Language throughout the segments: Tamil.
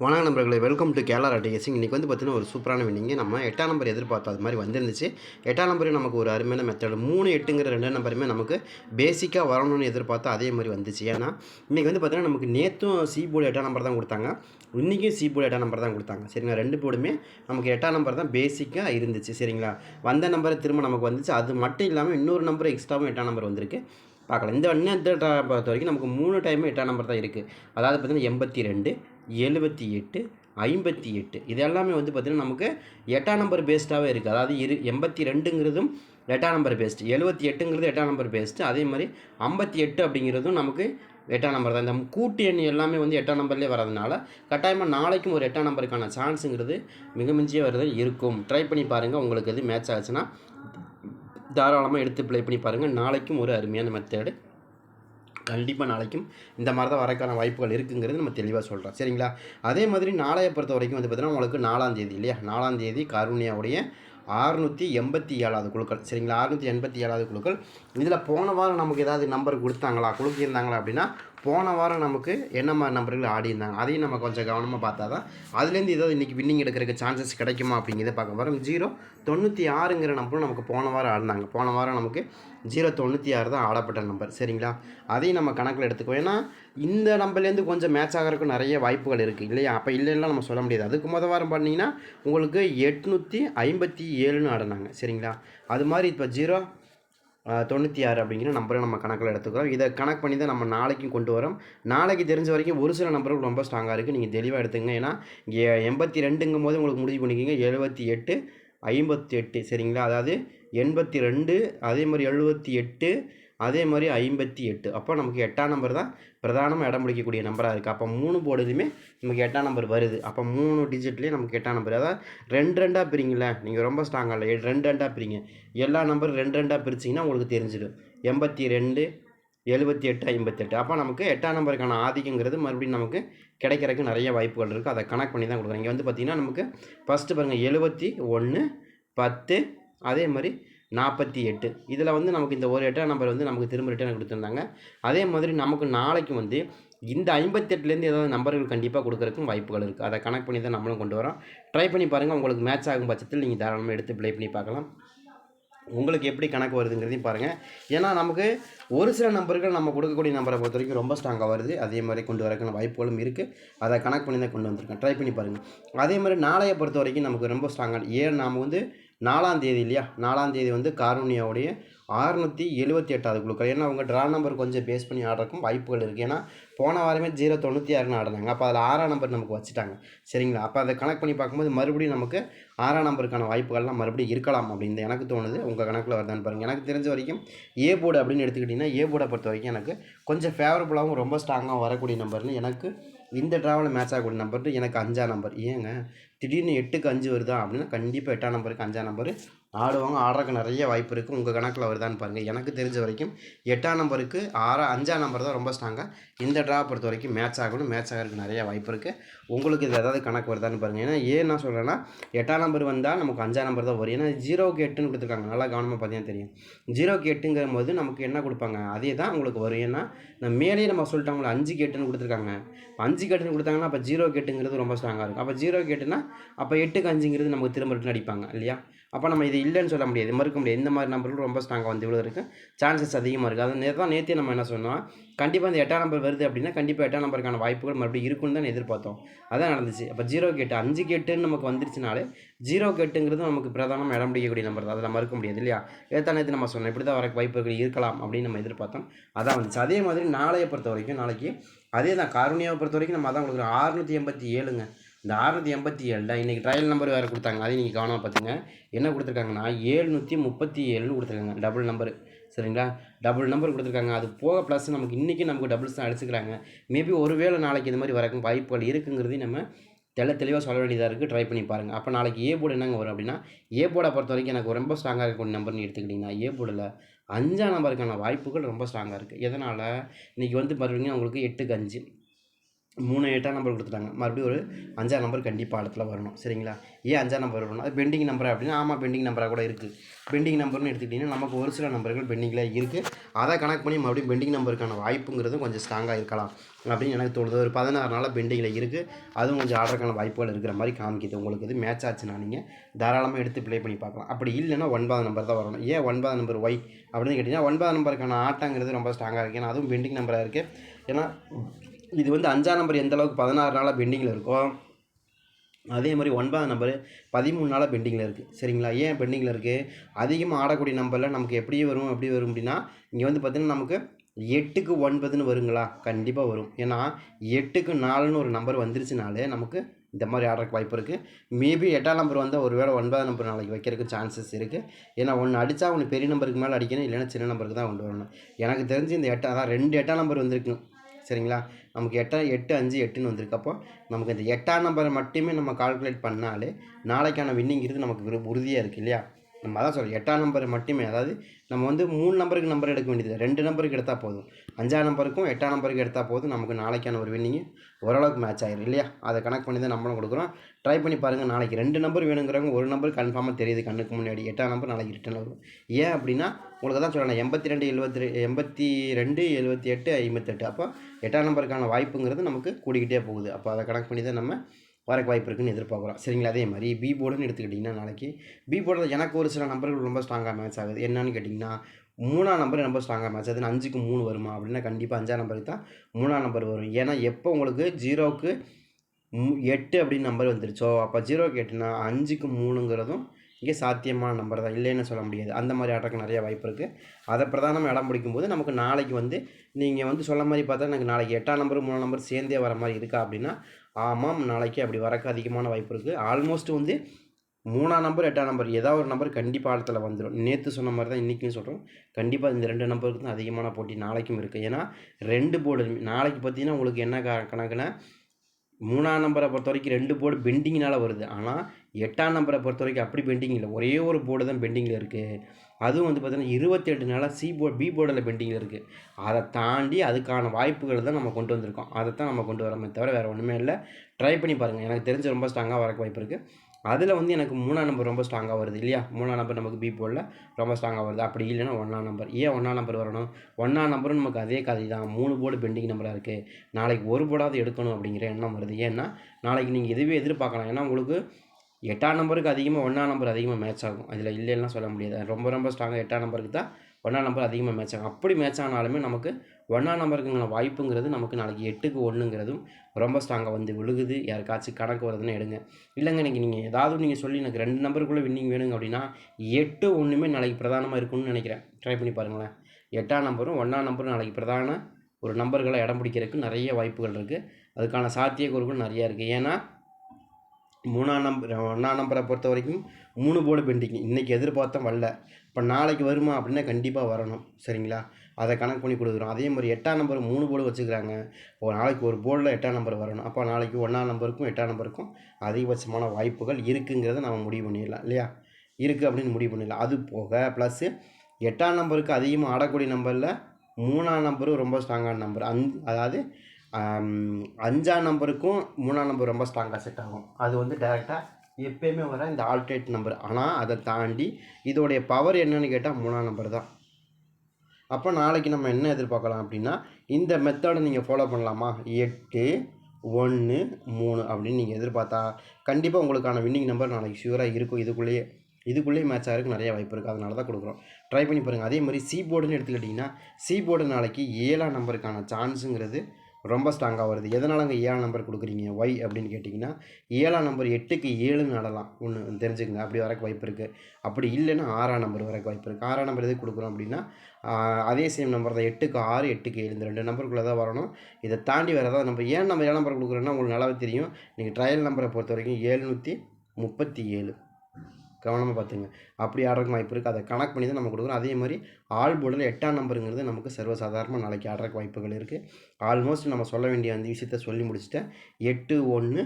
வணக்க நண்பர்களே வெல்கம் டு கேலா ராட்டிகேசிங் இன்றைக்கி வந்து பார்த்தீங்கன்னா ஒரு சூப்பரான வின்னிங்க நம்ம எட்டாம் நம்பர் எதிர்பார்த்தா அது மாதிரி வந்துருந்துச்சு. எட்டாம் நம்பரையும் நமக்கு ஒரு அருமையான மெத்தட் மூணு எட்டுங்கிற ரெண்டு நம்பருமே நமக்கு பேசிக்காக வரணும்னு எதிர்பார்த்தா அதே மாதிரி வந்துச்சு. ஏன்னா இன்றைக்கி வந்து பார்த்தீங்கன்னா நமக்கு நேற்றும் சி போர்டு எட்டாம் நம்பர் தான் கொடுத்தாங்க. இன்றைக்கும் சி போர்டு எட்டாம் நம்பர் தான் கொடுத்தாங்க. சரிங்களா? ரெண்டு போர்டுமே நமக்கு எட்டாம் நம்பர் தான் பேசிக்காக இருந்துச்சு. சரிங்களா? வந்த நம்பரை திரும்ப நமக்கு வந்துச்சு. அது மட்டும் இல்லாமல் இன்னொரு நம்பர் எக்ஸ்ட்ராவும் எட்டாம் நம்பர் வந்திருக்கு. பார்க்கலாம். இந்த அந்நேரத்தை பொறுத்த வரைக்கும் நமக்கு மூணு டைம் எட்டாம் நம்பர் தான் இருக்குது அதாவது பார்த்திங்கன்னா எண்பத்தி ரெண்டு எழுபத்தி எட்டு ஐம்பத்தி எட்டு. இது எல்லாமே வந்து பார்த்திங்கன்னா நமக்கு எட்டாம் நம்பர் பேஸ்டாகவே இருக்குது அதாவது இரு எண்பத்தி ரெண்டுங்கிறதும் எட்டாம் நம்பர் பேஸ்ட் எழுபத்தி எட்டுங்கிறது எட்டாம் நம்பர் பேஸ்ட்டு அதே மாதிரி ஐம்பத்தி எட்டு அப்படிங்கிறதும் நமக்கு எட்டாம் நம்பர் தான். இந்த கூட்டு எண் எல்லாமே வந்து எட்டாம் நம்பர்லேயே வரதுனால கட்டாயமாக நாளைக்கும் ஒரு எட்டாம் நம்பருக்கான சான்ஸுங்கிறது மிக மிஞ்சிய வருது இருக்கும். ட்ரை பண்ணி பாருங்கள் உங்களுக்கு எது மேட்ச் ஆச்சுன்னா தாராளமாக எடுத்து ப்ளே பண்ணி பாருங்கள் நாளைக்கும் ஒரு அருமையான மெத்தேடு கண்டிப்பாக நாளைக்கும் இந்த மாதிரி தான் வரக்கான வாய்ப்புகள் இருக்குங்கிறது நம்ம தெளிவாக சொல்கிறோம் சரிங்களா? அதே மாதிரி நாளைய பொறுத்த வரைக்கும் வந்து பார்த்தீங்கன்னா உங்களுக்கு நாலாம் தேதி இல்லையா? நாலாம் தேதி கருணியாவுடைய அறுநூற்றி எண்பத்தி ஏழாவது குழுக்கள். சரிங்களா? அறுநூற்றி எண்பத்தி ஏழாவது குழுக்கள். இதில் போன வாரம் நமக்கு ஏதாவது நம்பர் கொடுத்தாங்களா? கொடுக்கியிருந்தாங்களா அப்படின்னா போன வாரம் நமக்கு என்ன மாதிரி நம்பர்கள் ஆடி இருந்தாங்க? அதையும் நம்ம கொஞ்சம் கவனமாக பார்த்தா தான் அதுலேருந்து ஏதாவது இன்றைக்கி வின்னிங் எடுக்கிறதுக்கு சான்சஸ் கிடைக்குமா அப்படிங்கிறத பார்க்க வரோம் ஜீரோ தொண்ணூற்றி ஆறுங்கிற நம்பரும் நமக்கு போன வாரம் ஆடினாங்க. போன வாரம் நமக்கு ஜீரோ தொண்ணூற்றி ஆறு தான் ஆடப்பட்ட நம்பர் சரிங்களா? அதையும் நம்ம கணக்கில் எடுத்துக்குவோம். ஏன்னா இந்த நம்பர்லேருந்து கொஞ்சம் மேட்ச் ஆகிறதுக்கு நிறைய வாய்ப்புகள் இருக்குது இல்லையா? அப்போ இல்லைன்னா நம்ம சொல்ல முடியாது. அதுக்கு முத வாரம் பண்ணிங்கன்னா உங்களுக்கு எட்நூற்றி ஐம்பத்தி ஏழுன்னு ஆடினாங்க. சரிங்களா? அது மாதிரி இப்போ ஜீரோ தொண்ணூற்றி ஆறு அப்படிங்கிற நம்பரை நம்ம கணக்கில் எடுத்துக்கிறோம். இதை கணக்கு பண்ணி தான் நம்ம நாளைக்கும் கொண்டு வரோம். நாளைக்கு தெரிஞ்ச வரைக்கும் ஒரு சில நம்பர்கள் ரொம்ப ஸ்ட்ராங்காக இருக்குது நீங்கள் தெளிவாக எடுத்துங்க ஏன்னா எண்பத்தி ரெண்டுங்கும் போது உங்களுக்கு முடிவு பண்ணிக்கிங்க. எழுபத்தி எட்டு ஐம்பத்தி எட்டு சரிங்களா? அதாவது எண்பத்தி ரெண்டு அதே மாதிரி எழுபத்தி எட்டு அதே மாதிரி ஐம்பத்தி எட்டு. அப்போ நமக்கு எட்டாம் நம்பர் தான் பிரதானமாக இடம் பிடிக்கக்கூடிய நம்பராக இருக்குது அப்போ மூணு போர்டுலையுமே நமக்கு எட்டாம் நம்பர் வருது. அப்போ மூணு டிஜிட்லேயே நமக்கு எட்டாம் நம்பர் அதாவது ரெண்டு ரெண்டாக பிரிங்கள நீங்கள் ரொம்ப ஸ்ட்ராங்காக இல்லை. ரெண்டு ரெண்டாக பிரிங்க. எல்லா நம்பரும் ரெண்டு ரெண்டாக பிரிச்சிங்கன்னா உங்களுக்கு தெரிஞ்சிடும். எண்பத்தி ரெண்டு எழுபத்தி எட்டு ஐம்பத்தெட்டு அப்போ நமக்கு எட்டாம் நம்பருக்கான ஆதிக்கங்கிறது மறுபடியும் நமக்கு கிடைக்கிறதுக்கு நிறைய வாய்ப்புகள் இருக்குது அதை கனெக்ட் பண்ணி தான் கொடுக்குறேன். இங்கே வந்து பார்த்திங்கன்னா நமக்கு ஃபஸ்ட்டு பாருங்கள் எழுபத்தி ஒன்று பத்து அதே மாதிரி நாற்பத்தி எட்டு. இதில் வந்து நமக்கு இந்த ஒரு எட்டாம் நம்பர் வந்து நமக்கு திரும்ப ரிட்டர்ன் கொடுத்துருந்தாங்க. அதே மாதிரி நமக்கு நாளைக்கு வந்து இந்த ஐம்பத்தெட்டுலேருந்து ஏதாவது நம்பர்கள் கண்டிப்பாக கொடுக்குறதுக்கும் வாய்ப்புகள் இருக்குது. அதை கனெக்ட் பண்ணி தான் நம்மளும் கொண்டு வரோம். ட்ரை பண்ணி பாருங்கள் உங்களுக்கு மேட்ச் ஆகும் பட்சத்தில் நீங்கள் தாராளமாக எடுத்து ப்ளே பண்ணி பார்க்கலாம். உங்களுக்கு எப்படி கணக்கு வருதுங்கிறதையும் பாருங்கள். ஏன்னா நமக்கு ஒரு சில நம்பர்கள் நம்ம கொடுக்கக்கூடிய நம்பரை பொறுத்த வரைக்கும் ரொம்ப ஸ்ட்ராங்காக வருது. அதே மாதிரி கொண்டு வரக்கான வாய்ப்புகளும் இருக்குது. அதை கணக்கு பண்ணி தான் கொண்டு வந்திருக்கேன். ட்ரை பண்ணி பாருங்கள். அதே மாதிரி நாளையை பொறுத்த வரைக்கும் நமக்கு ரொம்ப ஸ்ட்ராங்காக ஏன் நாம் வந்து நாலாம் தேதி இல்லையா? நாலாம் தேதி வந்து காரூனியாவுடைய அறுநூற்றி எழுபத்தி எட்டாவது குழுக்கள். ஏன்னா அவங்க ட்ரா நம்பர் கொஞ்சம் பேஸ் பண்ணி ஆடுறக்கும் வாய்ப்புகள் இருக்குது ஏன்னா போன வாரமே ஜீரோ தொண்ணூற்றி ஆறுன்னு ஆடினாங்க. அப்போ அதில் ஆறாம் நம்பர் நமக்கு வச்சுட்டாங்க. சரிங்களா? அப்போ அதை கணக்கு பண்ணி பார்க்கும்போது மறுபடியும் நமக்கு ஆறாம் நம்பருக்கான வாய்ப்புகள்லாம் மறுபடியும் இருக்கலாம் அப்படின்னு எனக்கு தோணுது. உங்கள் கணக்கில் வருதான்னு பாருங்கள் எனக்கு தெரிஞ்ச வரைக்கும் ஏ போர்டு அப்படின்னு எடுத்துக்கிட்டிங்கன்னா ஏ போர்டை பொறுத்த வரைக்கும் எனக்கு கொஞ்சம் ஃபேவரபுளாகவும் ரொம்ப ஸ்ட்ராங்காக வரக்கூடிய நம்பர்னு எனக்கு இந்த ட்ராவலில் மேட்ச் ஆகக்கூடிய நம்பர் எனக்கு அஞ்சாம் நம்பர் ஏங்க? திடீர்னு எட்டுக்கு அஞ்சு வருதா அப்படின்னா கண்டிப்பாக எட்டாம் நம்பருக்கு அஞ்சாம் நம்பர் ஆடுவாங்க. ஆடுறதுக்கு நிறைய வாய்ப்பு இருக்குது உங்கள் கணக்கில் வருதான்னு பாருங்கள் எனக்கு தெரிஞ்ச வரைக்கும் எட்டாம் நம்பருக்கு ஆறா அஞ்சாம் நம்பர் தான் ரொம்ப ஸ்ட்ராங்காக இந்த ட்ரா பொறுத்த வரைக்கும் மேட்ச் ஆகணும். மேட்ச் ஆகிறதுக்கு நிறைய வாய்ப்பு இருக்குது உங்களுக்கு இது ஏதாவது கணக்கு வருதான்னு பாருங்கள் ஏன்னா ஏன் நான் சொல்கிறேன்னா எட்டாம் நம்பர் வந்தால் நமக்கு அஞ்சாம் நம்பர் தான் வரும். ஏன்னா ஜீரோக்கு எட்டுன்னு கொடுத்துருக்காங்க. நல்லா கவனமாக பார்த்தீங்கன்னா தெரியும். ஜீரோக்கு எட்டுங்கிற போது நமக்கு என்ன கொடுப்பாங்க? அதே தான் உங்களுக்கு வரும். ஏன்னா நம்ம மேலேயே நம்ம சொல்லிட்டோம்ல அஞ்சுக்கு எட்டுன்னு கொடுத்துருக்காங்க. அஞ்சுக்கு எட்டுன்னு கொடுத்தாங்கன்னா அப்போ ஜீரோ எட்டுங்கிறது ரொம்ப ஸ்ட்ராங்காக இருக்கும். அப்போ ஜீரோ எட்டுனா அப்போ எட்டுக்கு அஞ்சுங்கிறது நமக்கு திரும்ப ரிட்டன் அடிப்பாங்க இல்லையா? அப்போ நம்ம இது இல்லைன்னு சொல்ல முடியாது மறுக்க முடியாது. இந்த மாதிரி நம்பர்கள் ரொம்ப ஸ்ட்ராங்காக வந்து இவ்வளோ இருக்குது சான்சஸ் அதிகமாக இருக்குது அது நேரம் தான் நேற்றே நம்ம என்ன சொன்னோம் கண்டிப்பாக இந்த எட்டாம் நம்பர் வருது அப்படின்னா கண்டிப்பாக எட்டாம் நம்பருக்கான வாய்ப்புகள் மறுபடியும் இருக்குன்னு தான் எதிர்பார்த்தோம். அதான் நடந்துச்சு. அப்போ ஜீரோ கேட்டு அஞ்சு கேட்டுன்னு நமக்கு வந்துருச்சுனாலே ஜீரோ கேட்டுங்கிறது நமக்கு பிரதானமாக இடம் பிடிக்கக்கூடிய நம்பர் தான். அதில் மறுக்க முடியாது இல்லையா? ஏற்ற நேற்று நம்ம சொன்னோம் இப்படி தான் வர வாய்ப்புகள் இருக்கலாம் அப்படின்னு நம்ம எதிர்பார்த்தோம். அதான் வந்துச்சு. அதே மாதிரி நாளையை பொறுத்த வரைக்கும் நாளைக்கு அதே தான். காரணியாவை பொறுத்த வரைக்கும் நம்ம அதான் கொடுக்குறோம் ஆறுநூற்றி எண்பத்தி ஏழுங்க. இந்த அறுநூற்றி எண்பத்தி ஏழில் இன்றைக்கி ட்ரையல் நம்பர் வேறு கொடுத்தாங்க. அதையும் நீங்கள் கவனமாக பார்த்துங்க என்ன கொடுத்துருக்காங்கன்னா ஏழ்நூற்றி முப்பத்தி ஏழுன்னு கொடுத்துருக்காங்க. டபுள் நம்பர் சரிங்களா? டபுள் நம்பர் கொடுத்துருக்காங்க. அது போக ப்ளஸ் நமக்கு இன்றைக்கி நமக்கு டபுள்ஸ் தான் அடிச்சுக்கிறாங்க. மேபி ஒருவேளை நாளைக்கு இது மாதிரி வரக்கும் வாய்ப்புகள் இருக்குங்கிறதையும் நம்ம தெள்ள தெளிவாக சொல்ல வேண்டியதாக இருக்குது ட்ரை பண்ணி பாருங்கள் அப்போ நாளைக்கு ஏ போர்டு என்னங்க வரும் அப்படின்னா ஏ போர்டை பொறுத்த வரைக்கும் எனக்கு ரொம்ப ஸ்ட்ராங்காக இருக்கக்கூடிய நம்பர்னு எடுத்துக்கிட்டிங்கன்னா ஏ போர்டில் அஞ்சாம் நம்பருக்கான வாய்ப்புகள் ரொம்ப ஸ்ட்ராங்காக இருக்குது எதனால்? இன்றைக்கி வந்து பாருங்க உங்களுக்கு எட்டுக்கு அஞ்சு. மூணு எட்டாம் நம்பர் கொடுத்துட்டாங்க. மறுபடியும் ஒரு அஞ்சாம் நம்பர் கண்டிப்பாக இடத்துல வரணும். சரிங்களா? ஏன் அஞ்சாம் நம்பர் வரணும்? அது பெண்டிங் நம்பர் அப்படின்னா ஆமாம் பெண்டிங் நம்பராக கூட இருக்குது பெண்டிங் நம்பர்னு எடுத்துக்கிட்டிங்கன்னா நமக்கு ஒரு சில நம்பர்கள் பெண்டிங்கில் இருக்குது அதை கணக்கு பண்ணி மறுபடியும் பெண்டிங் நம்பருக்கான வாய்ப்புங்கிறது கொஞ்சம் ஸ்ட்ராங்காக இருக்கலாம். அப்படின்னு எனக்கு தோணுது. ஒரு பதினாறு நாளாக பெண்டிங்கில் இருக்குது அதுவும் கொஞ்சம் ஆர்டருக்கான வாய்ப்புகள் இருக்கிற மாதிரி காமிக்குது உங்களுக்கு. இது மேட்ச் ஆச்சுன்னா நீங்கள் தாராளமாக எடுத்து ப்ளே பண்ணி பார்க்கலாம். அப்படி இல்லைன்னா ஒன்பதாம் நம்பர் தான் வரணும். ஏன் ஒன்பதாம் நம்பர் ஒய் அப்படின்னு கேட்டிங்கன்னா ஒன்பதாம் நம்பருக்கான ஆட்டங்கிறது ரொம்ப ஸ்ட்ராங்காக இருக்குது ஏன்னா அதுவும் பெண்டிங் நம்பராக இருக்குது ஏன்னா இது வந்து அஞ்சாம் நம்பர் எந்த அளவுக்கு பதினாறு நாளாக பெண்டிங்கில் இருக்கோ அதே மாதிரி ஒன்பதாம் நம்பர் பதிமூணு நாளாக பெண்டிங்கில் இருக்குது சரிங்களா? ஏன் பெண்டிங்கில் இருக்குது அதிகமாக ஆடக்கூடிய நம்பரில் நமக்கு எப்படி வரும் எப்படி வரும் அப்படின்னா இங்கே வந்து பார்த்திங்கன்னா நமக்கு எட்டுக்கு ஒன்பதுன்னு வருங்களா? கண்டிப்பாக வரும். ஏன்னா எட்டுக்கு நாலுன்னு ஒரு நம்பர் வந்துருச்சுனாலே நமக்கு இந்த மாதிரி ஆடுறதுக்கு வாய்ப்பு இருக்குது மேபி எட்டாம் நம்பர் வந்தால் ஒரு வேளை ஒன்பதாம் நம்பர் நாளைக்கு வைக்கிறதுக்கு சான்சஸ் இருக்குது ஏன்னா ஒன்று அடித்தா ஒன்று பெரிய நம்பருக்கு மேலே அடிக்கணும் இல்லைன்னா சின்ன நம்பருக்கு தான் கொண்டு வரணும். எனக்கு தெரிஞ்சு இந்த எட்டாம் ரெண்டு எட்டாம் நம்பர் வந்திருக்கு. சரிங்களா? நமக்கு எட்டா எட்டு அஞ்சு எட்டுன்னு வந்திருக்கு. அப்போ நமக்கு இந்த எட்டாம் நம்பரை மட்டுமே நம்ம கால்குலேட் பண்ணாலே நாளைக்கான வின்னிங்கிறது நமக்கு உறுதியாக இருக்குது இல்லையா? நம்ம அதான் சொல்கிறோம் எட்டாம் நம்பர் மட்டுமே அதாவது நம்ம வந்து மூணு நம்பருக்கு நம்பர் எடுக்க வேண்டியது ரெண்டு நம்பருக்கு எடுத்தால் போதும். அஞ்சாம் நம்பருக்கும் எட்டாம் நம்பருக்கு எடுத்தால் போதும் நமக்கு நாளைக்கான ஒரு வின்னிங்கு ஓரளவுக்கு மேட்ச் ஆகிடும் இல்லையா? அதை கனெக்ட் பண்ணி தான் நம்மளும் கொடுக்குறோம். ட்ரை பண்ணி பாருங்கள் நாளைக்கு ரெண்டு நம்பர் வேணுங்கிறவங்க ஒரு நம்பர் கன்ஃபார்மாக தெரியுது கண்ணுக்கு முன்னாடி. எட்டாம் நம்பர் நாளைக்கு ரிட்டன் வரும். ஏன் அப்படின்னா உங்களுக்கு தான் சொல்லணும் எண்பத்தி ரெண்டு எழுபத்தி ரெ எண்பத்தி ரெண்டு எழுபத்தி எட்டு ஐம்பத்தெட்டு. அப்போ எட்டாம் நம்பருக்கான வாய்ப்புங்கிறது நமக்கு கூடிக்கிட்டே போகுது. அப்போ அதை கனெக்ட் பண்ணி தான் நம்ம வரக்கு வாய்ப்பு இருக்குன்னு எதிர்பார்க்குறோம். சரிங்களா? அதே மாதிரி பி போர்டுன்னு எடுத்துக்கிட்டிங்கன்னா நாளைக்கு பி போர்டில் எனக்கு ஒரு சில நம்பர்கள் ரொம்ப ஸ்ட்ராங்காக மேட்ச் ஆகுது. என்னன்னு கேட்டிங்கன்னா மூணாம் நம்பர் ரொம்ப ஸ்ட்ராங்காக மேட்ச் ஆகுது. அஞ்சுக்கு மூணு வருமா? அப்படின்னா கண்டிப்பாக அஞ்சாம் நம்பருக்கு தான் மூணாம் நம்பர் வரும். ஏன்னா எப்போ உங்களுக்கு ஜீரோவுக்கு மு- எட்டு அப்படின்னு நம்பர் வந்துருச்சோ அப்போ ஜீரோக்கு எட்டுனா அஞ்சுக்கு மூணுங்கிறதும் இங்கே சாத்தியமான நம்பர் தான். இல்லைன்னு சொல்ல முடியாது. அந்த மாதிரி ஆட்டக்கு நிறைய வாய்ப்பு இருக்குது அதை பிரதானமாக இடம் பிடிக்கும்போது நமக்கு நாளைக்கு வந்து நீங்கள் வந்து சொல்ல மாதிரி பார்த்தா எனக்கு நாளைக்கு எட்டாம் நம்பர் மூணாம் நம்பர் சேர்ந்தே வர மாதிரி இருக்கா அப்படின்னா ஆமாம் நாளைக்கு அப்படி வரக்கு அதிகமான வாய்ப்பு இருக்குது ஆல்மோஸ்ட் வந்து மூணாம் நம்பர் எட்டாம் நம்பர் ஏதாவது ஒரு நம்பர் கண்டிப்பாக ஆழத்தில் வந்துடும் நேற்று சொன்ன மாதிரி தான் இன்றைக்கும் சொல்கிறோம் கண்டிப்பாக இந்த ரெண்டு நம்பருக்கு தான் அதிகமான போட்டி நாளைக்கும் இருக்குது ஏன்னா ரெண்டு போர்டு நாளைக்கு பார்த்தீங்கன்னா உங்களுக்கு என்ன கணக்குன்னா மூணாம் நம்பரை பொறுத்த வரைக்கும் ரெண்டு போர்டு பெண்டிங்கினால் வருது. ஆனால் எட்டாம் நம்பரை பொறுத்த வரைக்கும் அப்படி பெண்டிங் இல்லை. ஒரே ஒரு போர்டு தான் பெண்டிங்கில் இருக்குது அதுவும் வந்து பார்த்தீங்கன்னா இருபத்தெட்டு நாளாக சி போர்டு பி போர்டில் பெண்டிங்கில் இருக்குது அதை தாண்டி அதுக்கான வாய்ப்புகள் தான் நம்ம கொண்டு வந்திருக்கோம். அதை தான் நம்ம கொண்டு வரோமே தவிர வேறு ஒன்றுமே இல்லை. ட்ரை பண்ணி பாருங்கள் எனக்கு தெரிஞ்ச ரொம்ப ஸ்ட்ராங்காக வரக்கு வாய்ப்பு இருக்குது அதில் வந்து எனக்கு மூணாம் நம்பர் ரொம்ப ஸ்ட்ராங்காக வருது இல்லையா? மூணாம் நம்பர் நமக்கு பி போர்டில் ரொம்ப ஸ்ட்ராங்காக வருது. அப்படி இல்லைன்னா ஒன்றாம் நம்பர். ஏன் ஒன்றாம் நம்பர் வரணும்? ஒன்றாம் நம்பரும் நமக்கு அதே கதை தான். மூணு போர்டு பெண்டிங் நம்பராக இருக்குது நாளைக்கு ஒரு போர்டாவது எடுக்கணும் அப்படிங்கிற எண்ணம் வருது. ஏன்னா நாளைக்கு நீங்கள் எதுவே எதிர்பார்க்கலாம். ஏன்னா உங்களுக்கு எட்டாம் நம்பருக்கு அதிகமாக ஒன்றாம் நம்பர் அதிகமாக மேட்ச் ஆகும். அதில் இல்லைன்னா சொல்ல முடியாது. ரொம்ப ரொம்ப ஸ்ட்ராங்காக எட்டாம் நம்பருக்கு தான் ஒன்றாம் நம்பர் அதிகமாக மேட்ச் ஆகும். அப்படி மேட்ச் ஆனாலுமே நமக்கு ஒன்றாம் நம்பருக்குங்கிற வாய்ப்புங்கிறது நமக்கு நாளைக்கு எட்டுக்கு ஒன்றுங்கிறதும் ரொம்ப ஸ்ட்ராங்காக வந்து விழுகுது. யாருக்காச்சும் கணக்கு வருதுன்னு எடுங்க. இல்லைங்க எனக்கு நீங்கள் ஏதாவது நீங்கள் சொல்லி எனக்கு ரெண்டு நம்பருக்குள்ளே வின்னிங் வேணுங்க அப்படின்னா எட்டு ஒன்றுமே நாளைக்கு பிரதானமாக இருக்கும்னு நினைக்கிறேன். ட்ரை பண்ணி பாருங்களேன். எட்டாம் நம்பரும் ஒன்றாம் நம்பரும் நாளைக்கு பிரதான ஒரு நம்பர்களை இடம் பிடிக்கிறதுக்கு நிறைய வாய்ப்புகள் இருக்குது அதுக்கான சாத்தியக்கூறுகள் நிறையா இருக்குது ஏன்னா மூணாம் நம்பர் ஒன்றாம் நம்பரை பொறுத்த வரைக்கும் மூணு போர்டு பெண்டிங் இன்றைக்கி எதிர்பார்த்தோம் வரல. இப்போ நாளைக்கு வருமா அப்படின்னா கண்டிப்பாக வரணும். சரிங்களா? அதை கணக்கு பண்ணி கொடுக்குறோம் அதே மாதிரி எட்டாம் நம்பர் மூணு போர்டு வச்சுக்கிறாங்க. ஒரு நாளைக்கு ஒரு போர்டில் எட்டாம் நம்பர் வரணும். அப்போ நாளைக்கு ஒன்றாம் நம்பருக்கும் எட்டாம் நம்பருக்கும் அதிகபட்சமான வாய்ப்புகள் இருக்குங்கிறத நம்ம முடிவு பண்ணிடலாம். இல்லையா? இருக்குது அப்படின்னு முடிவு பண்ணிடலாம். அது போக ப்ளஸ்ஸு எட்டாம் நம்பருக்கு அதிகமாக ஆடக்கூடிய நம்பரில் மூணாம் நம்பரும் ரொம்ப ஸ்ட்ராங்கான நம்பர் அந் அதாவது அஞ்சாம் நம்பருக்கும் மூணாம் நம்பர் ரொம்ப ஸ்ட்ராங்காக செட் ஆகும். அது வந்து டேரெக்டாக எப்பயுமே வர இந்த ஆல்டர்னேட் நம்பர் ஆனால் அதை தாண்டி இதோடைய பவர் என்னன்னு கேட்டால் மூணாம் நம்பர் தான். அப்போ நாளைக்கு நம்ம என்ன எதிர்பார்க்கலாம் அப்படின்னா இந்த மெத்தடை நீங்கள் ஃபாலோ பண்ணலாமா? எட்டு ஒன்று மூணு அப்படின்னு நீங்கள் எதிர்பார்த்தா கண்டிப்பாக உங்களுக்கான வின்னிங் நம்பர் நாளைக்கு ஷூராக இருக்கும். இதுக்குள்ளேயே இதுக்குள்ளேயே மேட்ச் ஆகிறதுக்கு நிறைய வாய்ப்பு இருக்குது அதனால தான் கொடுக்குறோம். ட்ரை பண்ணி பாருங்கள் அதே மாதிரி சி போர்டுன்னு எடுத்துக்கிட்டிங்கன்னா சி போர்டு நாளைக்கு ஏழாம் நம்பருக்கான சான்ஸுங்கிறது ரொம்ப ஸ்ட்ராங்காக வருது. எதனால் அங்கே ஏழாம் நம்பர் கொடுக்குறீங்க? ஒய் அப்படின்னு கேட்டிங்கன்னா ஏழாம் நம்பர் எட்டுக்கு ஏழுன்னு நடலாம். ஒன்று தெரிஞ்சுக்கங்க. அப்படி வரக்கு வாய்ப்பு இருக்குது அப்படி இல்லைன்னா ஆறாம் நம்பர் வரக்கு வாய்ப்பு இருக்குது ஆறாம் நம்பர் எதுக்கு கொடுக்குறோம் அப்படின்னா அதே சேம் நம்பர் தான். எட்டுக்கு ஆறு எட்டுக்கு ஏழு. இந்த ரெண்டு நம்பருக்குள்ளே தான் வரணும். இதை தாண்டி வேறு ஏதாவது நம்பர் ஏன் நம்ம ஏழாம் நம்பர் கொடுக்குறோன்னா உங்களுக்கு நல்லாவே தெரியும். நீங்கள் ட்ரையல் நம்பரை பொறுத்த வரைக்கும் ஏழ்நூற்றி முப்பத்தி ஏழு. கவனமாக பார்த்துங்க. அப்படி ஆடுறதுக்கு வாய்ப்பு இருக்குது அதை கணக்கு பண்ணி தான் நம்ம கொடுக்குறோம். அதே மாதிரி ஆல் போர்டில் எட்டாம் நம்பருங்கிறது நமக்கு சர்வசாதாரணமாக நாளைக்கு ஆடுறதுக்கு வாய்ப்புகள் இருக்குது ஆல்மோஸ்ட் நம்ம சொல்ல வேண்டிய அந்த விஷயத்த சொல்லி முடிச்சுட்டேன். எட்டு ஒன்று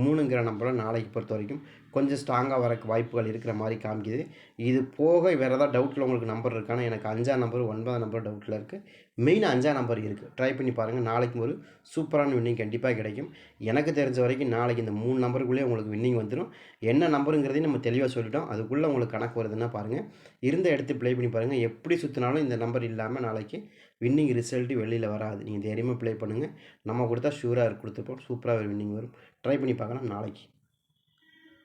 மூணுங்கிற நம்பரை நாளைக்கு பொறுத்த வரைக்கும் கொஞ்சம் ஸ்ட்ராங்காக வரக்கு வாய்ப்புகள் இருக்கிற மாதிரி காமிக்குது. இது போக வேறு ஏதாவது டவுட்டில் உங்களுக்கு நம்பர் இருக்கானா? எனக்கு அஞ்சாம் நம்பர் ஒன்பதாம் நம்பர் டவுட்டில் இருக்குது மெயின் அஞ்சாம் நம்பர் இருக்குது ட்ரை பண்ணி பாருங்கள் நாளைக்கு ஒரு சூப்பரான வின்னிங் கண்டிப்பாக கிடைக்கும். எனக்கு தெரிஞ்ச வரைக்கும் நாளைக்கு இந்த மூணு நம்பருக்குள்ளேயே உங்களுக்கு வின்னிங் வந்துடும் என்ன நம்பருங்கிறதையும் நம்ம தெளிவாக சொல்லிட்டோம். அதுக்குள்ளே உங்களுக்கு கணக்கு வருதுன்னா பாருங்கள் இருந்த இடத்து ப்ளே பண்ணி பாருங்கள் எப்படி சுற்றினாலும் இந்த நம்பர் இல்லாமல் நாளைக்கு வின்னிங் ரிசல்ட்டு வெளியில் வராது. நீங்கள் தைரியமாக ப்ளே பண்ணுங்கள் நம்ம கொடுத்தா ஷூராக கொடுத்துப்போம். சூப்பராக ஒரு வின்னிங் வரும். ட்ரை பண்ணி பார்க்கலாம். நாளைக்கு.